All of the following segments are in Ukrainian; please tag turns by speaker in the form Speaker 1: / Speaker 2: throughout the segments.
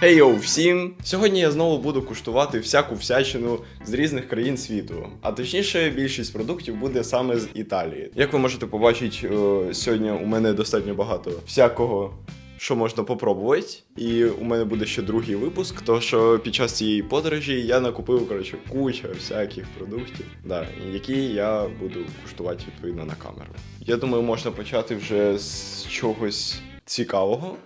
Speaker 1: Хей йоу всім! Сьогодні я знову буду куштувати всяку всячину з різних країн світу. А точніше, більшість продуктів буде саме з Італії. Як ви можете побачити, е, сьогодні у мене достатньо багато всякого. Що можна попробувати, і у мене буде ще другий випуск, то що під час цієї подорожі я накупив коротше куча всяких продуктів, да, які я буду куштувати відповідно на камеру. Я думаю, можна почати вже з чогось цікавого.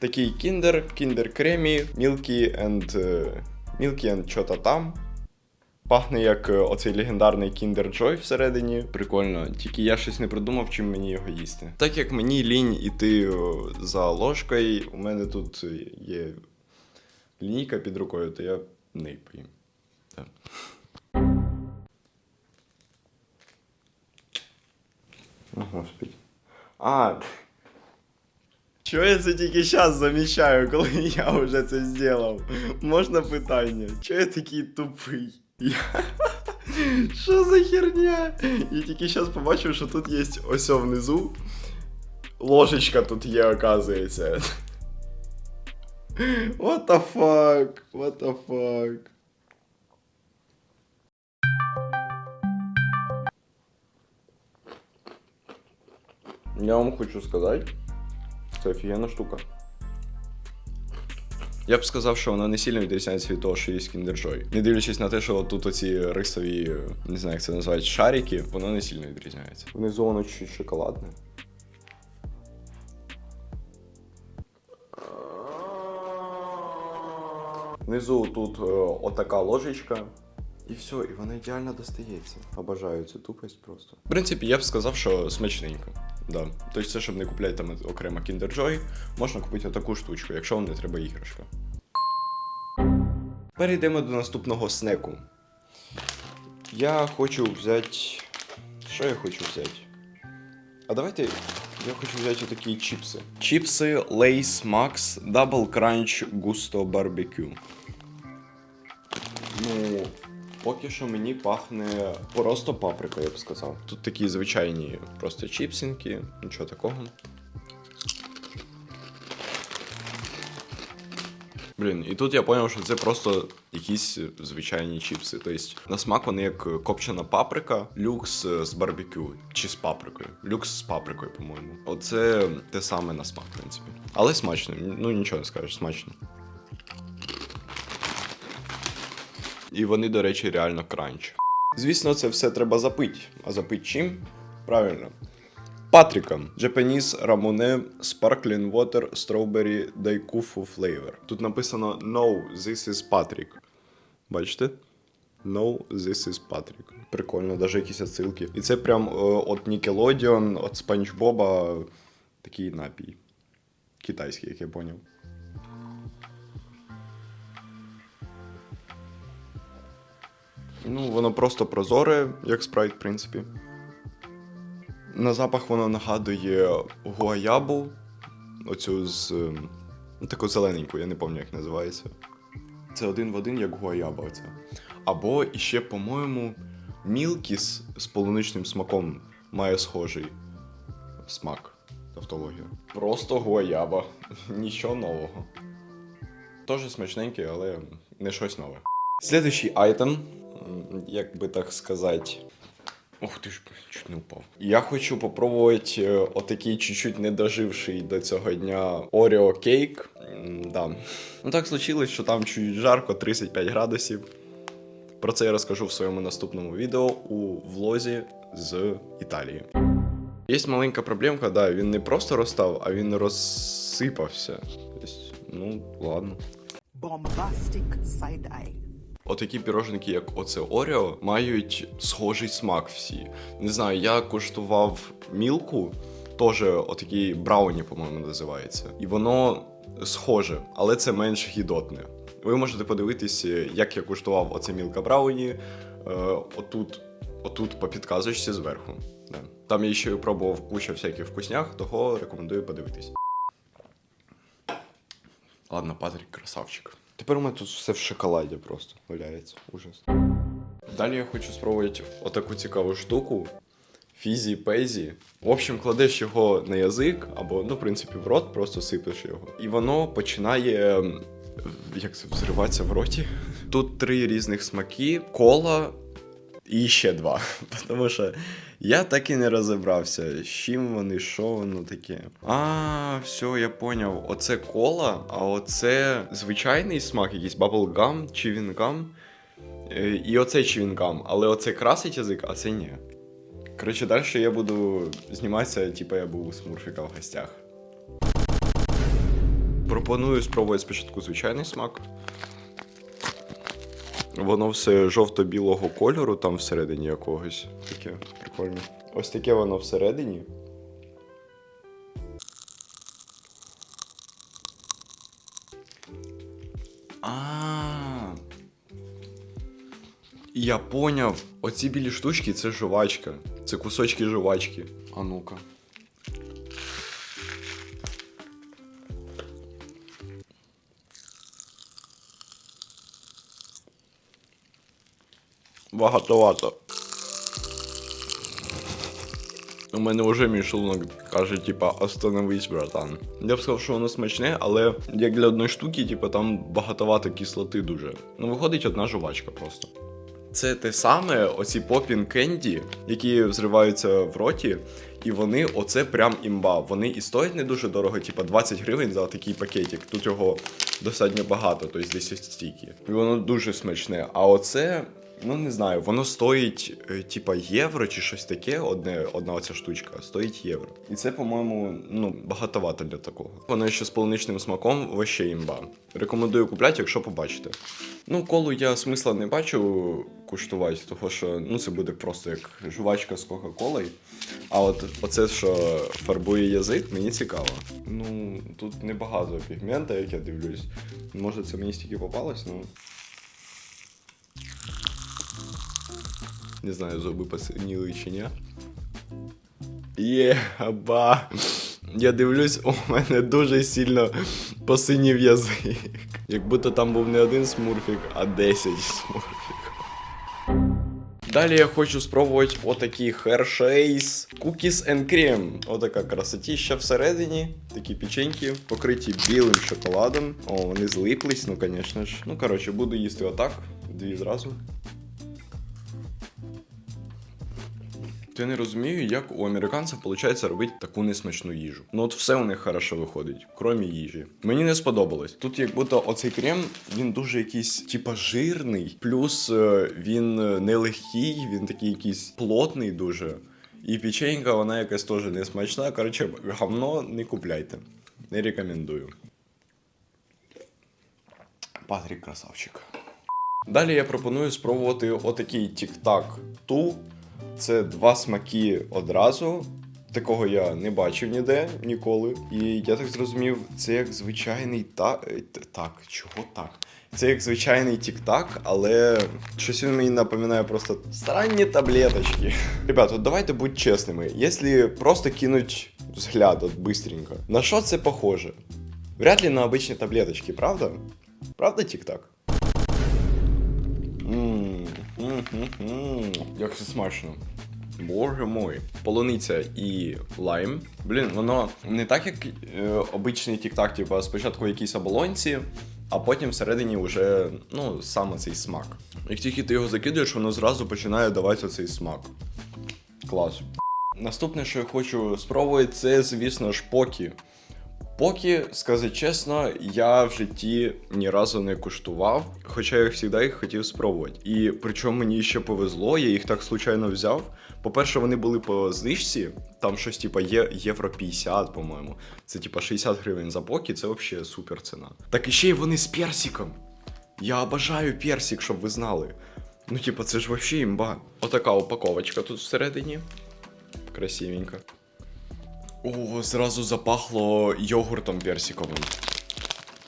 Speaker 1: Такий кіндер, кіндер кремі, мілкі енд мілкі енд чота там. Пахне як е, оцей легендарний Kinder Joy всередині. Прикольно, тільки я щось не придумав, чим мені його їсти. Так як мені лінь іти за ложкою, у мене тут є лінійка під рукою, то я не поїм. Так. О, господи. А, Чого я це тільки зараз замічаю, коли я вже це зробив? Можна питання? Чого я такий тупий? Я... Що за херня? Я тільки зараз побачив, що тут є ось внизу. Ложечка тут є, оказується. What the fuck? What the fuck? Я вам хочу сказати. Це офігенна штука. Я б сказав, що вона не сильно відрізняється від того, що є Kinder Joy. Не дивлячись на те, що тут оці рисові, не знаю, як це називають, шарики, воно не сильно відрізняється. Внизу воно чуть шоколадне. Внизу тут е, отака ложечка. І все, і вона ідеально достається. Обожаю цю тупость просто. В принципі, я б сказав, що смачненько. Да. Тобто, це, щоб не купляти там окремо Kinder Joy, можна купити таку штучку, якщо вам не треба іграшка. Перейдемо до наступного снеку. Я хочу взяти. Що я хочу взяти? А давайте. Я хочу взяти такі чіпси. Чіпси Lace Max Double Crunch Gusto Barbecue. Ну, поки що мені пахне просто паприка, я б сказав. Тут такі звичайні просто чіпсинки, нічого такого. Блін, і тут я зрозумів, що це просто якісь звичайні чіпси. Тобто на смак вони як копчена паприка, люкс з барбекю чи з паприкою. Люкс з паприкою, по-моєму. Оце те саме на смак, в принципі. Але смачно. Ну нічого не скажеш, смачно. І вони, до речі, реально кранч. Звісно, це все треба запити. А запити чим? Правильно. Патріком. Japanese Ramune Sparkling Water Strawberry Daikufu Flavor. Тут написано No, this is Patrick. Бачите? No, this is Patrick. Прикольно, навіть якісь отсилки. І це прям е, от Nickelodeon, Спанч Боба такий напій. Китайський, як я поняв. Ну, воно просто прозоре, як спрайт, в принципі. На запах воно нагадує гуаябу. Оцю з. ем, Ну, таку зелененьку, я не пам'ятаю, як називається. Це один в один, як гуаяба оця. Або іще, по-моєму, мілкіс з полуничним смаком має схожий смак. Тавтологія. Просто гуаяба. Нічого нового. Теж смачненький, але не щось нове. Слідуючий айтем, як би так сказати. Ух ти ж, чуть не впав. Я хочу попробувати е, отакий чуть-чуть не доживший до цього дня Oreo кейк. Да. Ну так случилось, що там чуть жарко, 35 градусів. Про це я розкажу в своєму наступному відео у влозі з Італії. Є маленька проблемка, да, він не просто розстав, а він розсипався. Тобто, ну, ладно.
Speaker 2: side eye.
Speaker 1: Отакі піроженки, як оце Орео, мають схожий смак всі. Не знаю, я куштував мілку, теж отакий брауні, по-моєму, називається. І воно схоже, але це менш гідотне. Ви можете подивитись, як я куштував оце мілка брауні. Е, отут, отут по підказочці зверху. Да. Там я ще пробував куча всяких вкуснях, того рекомендую подивитись. Ладно, Патрік красавчик. Тепер у мене тут все в шоколаді просто валяється. Ужас. Далі я хочу спробувати отаку цікаву штуку. Фізі пейзі. В общем, кладеш його на язик, або, ну, в принципі, в рот, просто сипеш його. І воно починає як це взриватися в роті. Тут три різних смаки: кола і ще два. Тому що я так і не розібрався, з чим вони, що воно таке. А, все, я поняв. Оце кола, а оце звичайний смак, якийсь баблгам, чівінгам. Е, І оце чівінгам, але оце красить язик, а це ні. Коротше, далі я буду зніматися, типу я був у Смурфіка в гостях. Пропоную спробувати спочатку звичайний смак. Воно все жовто-білого кольору, там всередині якогось. Таке прикольне. Ось таке воно всередині. А. Я поняв. Оці білі штучки це жувачка. Це кусочки жувачки. А ну-ка. Багатовато. У мене вже мій шлунок каже, типа, остановись, братан. Я б сказав, що воно смачне, але як для одної штуки, типа, там багатовато кислоти дуже. Ну, виходить одна жувачка просто. Це те саме, оці попін кенді, які взриваються в роті, і вони оце прям імба. Вони і стоять не дуже дорого, типа 20 гривень за такий пакетик. Тут його достатньо багато, тобто десь стільки. І воно дуже смачне. А оце, ну не знаю, воно стоїть е, типа євро чи щось таке, одне, одна оця штучка, стоїть євро. І це, по-моєму, ну, багатовато для такого. Воно ще з полуничним смаком вообще імба. Рекомендую купляти, якщо побачите. Ну, колу я смисла не бачу куштувати, тому що ну, це буде просто як жувачка з Кока-Колою. А от оце, що фарбує язик, мені цікаво. Ну, тут небагато пігмента, як я дивлюсь. Може, це мені стільки попалось, ну. Не знаю, зуби посиніли чи ні. Є, ба. Я дивлюсь, у мене дуже сильно посинів язик. Як будто там був не один смурфік, а 10 смурфіків. Далі я хочу спробувати отакий Hershey's Cookies and Cream. Отака красотіща всередині. Такі печеньки, покриті білим шоколадом. О, вони злиплись, ну звісно ж. Ну, коротше, буду їсти отак. Дві зразу. Я не розумію, як у американців виходить робити таку несмачну їжу. Ну от все у них хорошо виходить, крім їжі. Мені не сподобалось. Тут, як будто оцей крем, він дуже якийсь, типа, жирний, плюс е, він е, не легкий, він такий якийсь плотний дуже. І печенька, вона якась теж не смачна. Коротше, говно не купляйте. Не рекомендую. Патрік красавчик. Далі я пропоную спробувати отакий тік-так ту. Це два смаки одразу. Такого я не бачив ніде ніколи. І я так зрозумів, це як звичайний та... е, так. Чого так? Це як звичайний тік-так, але щось він мені напоминає просто странні таблеточки. Ребята, давайте будь чесними. Якщо просто кинуть взгляд от быстренько, на що це похоже? Вряд ли на обичні таблеточки, правда? Правда, тік-так? Як це смачно. Боже мой. Полуниця і лайм. Блін, воно не так, як е, обичний тік-так, типу спочатку в якійсь оболонці, а потім всередині вже ну, саме цей смак. Як тільки ти його закидуєш, воно зразу починає давати оцей смак. Клас. Наступне, що я хочу спробувати, це, звісно ж, покі. Поки, сказати чесно, я в житті ні разу не куштував, хоча я завжди їх хотів спробувати. І причому мені ще повезло, я їх так случайно взяв. По-перше, вони були по знижці, там щось типа є євро 50, по-моєму. Це типа 60 гривень за поки, це взагалі супер ціна. Так і ще й вони з персиком. Я обожаю персик, щоб ви знали. Ну, типа, це ж взагалі імба. Отака упаковочка тут всередині. Красивенько. О, зразу запахло йогуртом персиковим.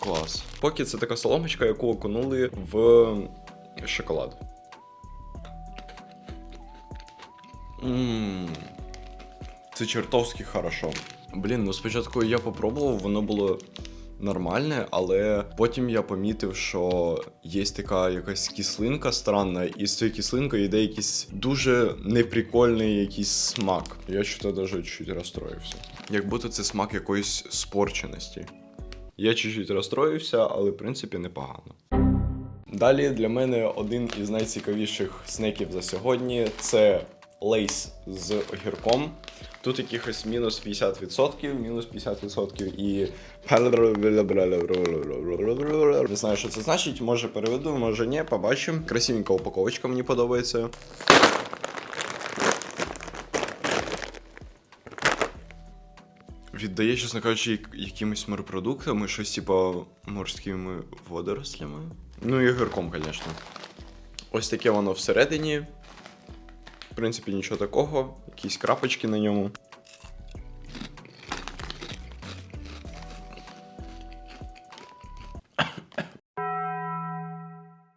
Speaker 1: Клас. Поки це така соломочка, яку окунули в шоколад. Ммм. Це чертовски хорошо. Блін, ну спочатку я попробував, воно було нормальне, але потім я помітив, що є така якась кислинка странна, і з цією кислинкою йде якийсь дуже неприкольний якийсь смак. Я що-то навіть чуть розстроївся. Як будто це смак якоїсь спорченості. Я чуть-чуть розстроївся, але в принципі непогано. Далі для мене один із найцікавіших снеків за сьогодні це лейс з огірком. Тут якихось мінус 50%, мінус 50% і. Не знаю, що це значить. Може переведу, може ні, побачимо. Красивенька упаковочка мені подобається. Віддає, чесно кажучи, як- якимись морепродуктами, щось типа морськими водорослями. Ну і огірком, звісно. Ось таке воно всередині. В принципі, нічого такого. Якісь крапочки на ньому.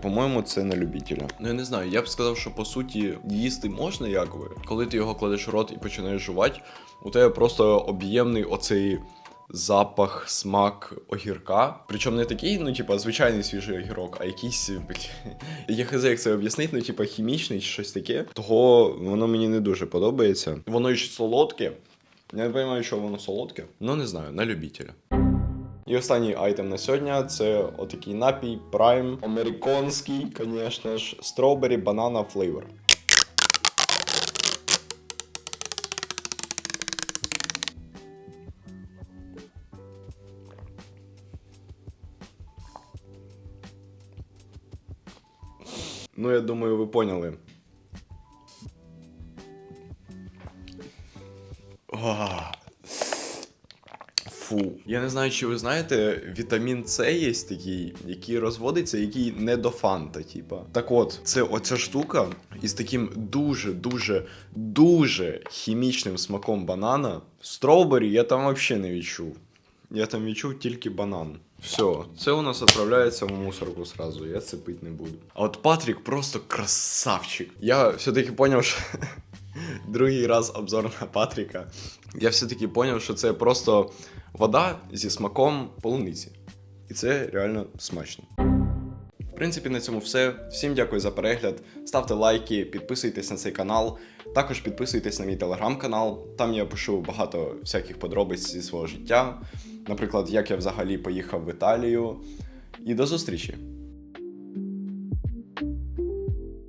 Speaker 1: По-моєму, це на любителя. Ну я не знаю, я б сказав, що по суті їсти можна як би. Коли ти його кладеш в рот і починаєш жувати, у тебе просто об'ємний оцей запах, смак огірка. Причому не такий, ну, типа, звичайний свіжий огірок, а якийсь. Я хз, як це об'яснити, ну, типа, хімічний чи щось таке. Того воно мені не дуже подобається. Воно ще солодке. Я не розумію, що воно солодке. Ну, не знаю, на любителя. І останній айтем на сьогодні це отакий напій Prime американський, звісно ж, Strawberry Banana Flavor. Ну, я думаю, ви поняли. Ах. Фу. Я не знаю, чи ви знаєте, вітамін С є такий, який розводиться, який не до фанта, типа. Так от, це оця штука із таким дуже, дуже, дуже хімічним смаком банана. Строубері я там взагалі не відчув. Я там відчув тільки банан. Все, це у нас відправляється в мусорку сразу, я це пити не буду. А от Патрік просто красавчик. Я все-таки поняв, що другий раз обзор на Патріка. Я все-таки поняв, що це просто вода зі смаком полуниці. І це реально смачно. В принципі, на цьому все. Всім дякую за перегляд. Ставте лайки, підписуйтесь на цей канал. Також підписуйтесь на мій телеграм-канал. Там я пишу багато всяких подробиць зі свого життя. Наприклад, як я взагалі поїхав в Італію. І до зустрічі!